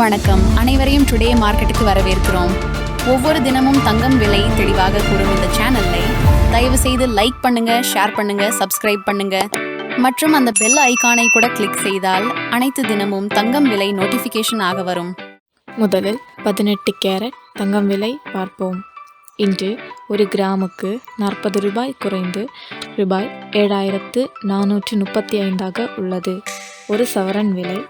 வணக்கம். அனைவரையும் டுடே மார்க்கெட்டுக்கு வரவேற்கிறோம். ஒவ்வொரு தினமும் தங்கம் விலை தெளிவாக கூறும் இந்த சேனலை தயவு செய்து லைக் பண்ணுங்க ஷேர் பண்ணுங்க சப்ஸ்கிரைப் பண்ணுங்க. மற்றும் அந்த பெல் ஐகானை கூட கிளிக் செய்தால் அனைத்து தினமும் தங்கம் விலை நோட்டிஃபிகேஷன் ஆக வரும். முதலில் பதினெட்டு கேரட் தங்கம் விலை பார்ப்போம். இன்று ஒரு கிராமுக்கு நாற்பது ரூபாய் குறைந்து ரூபாய் ஏழாயிரத்து நானூற்று முப்பத்தி ஐந்தாக உள்ளது. ஒரு சவரன் விலை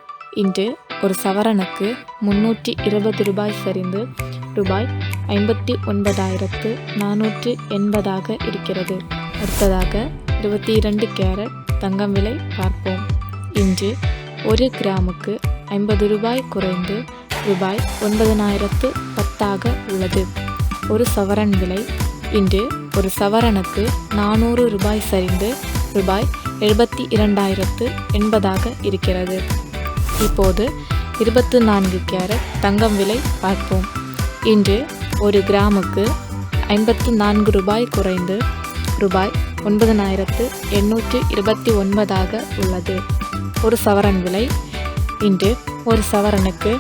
இன்று ஒரு சவரனுக்கு முன்னூற்றி இருபது ரூபாய் சரிந்து ரூபாய் ஐம்பத்தி ஒன்பதாயிரத்து நானூற்று எண்பதாக இருக்கிறது. அடுத்ததாக இருபத்தி இரண்டு கேரட் தங்கம் விலை பார்ப்போம். இன்று ஒரு கிராமுக்கு ஐம்பது ரூபாய் குறைந்து ரூபாய் ஒன்பதனாயிரத்து பத்தாக உள்ளது. ஒரு சவரன் விலை இன்று ஒரு சவரனுக்கு நானூறு ரூபாய் சரிந்து ரூபாய் எழுபத்தி இரண்டாயிரத்து எண்பதாக இருக்கிறது. இப்போது இருபத்து நான்கு கேரட் தங்கம் விலை பார்ப்போம். இன்று ஒரு கிராமுக்கு ஐம்பத்து நான்கு ரூபாய் குறைந்து ரூபாய் ஒன்பதனாயிரத்து எண்ணூற்று இருபத்தி ஒன்பதாக உள்ளது. ஒரு சவரன் விலை. இன்று ஒரு சவரனுக்கு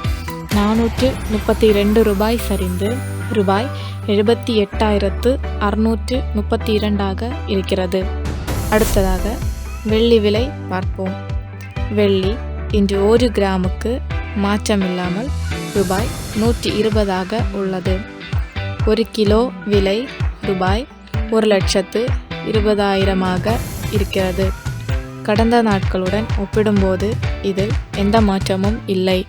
நானூற்று முப்பத்தி ரெண்டு ரூபாய் சரிந்து ரூபாய் எழுபத்தி எட்டாயிரத்து அறுநூற்று முப்பத்தி இரண்டாக இருக்கிறது. அடுத்ததாக வெள்ளி விலை பார்ப்போம். வெள்ளி இன்று ஒரு கிராமுக்கு மாற்றமில்லாமல் ரூபாய் நூற்றி இருபதாக உள்ளது. ஒரு கிலோ விலை ரூபாய் ஒரு லட்சத்து இருபதாயிரமாக இருக்கிறது. கடந்த நாட்களுடன் ஒப்பிடும்போது இதில் எந்த மாற்றமும் இல்லை.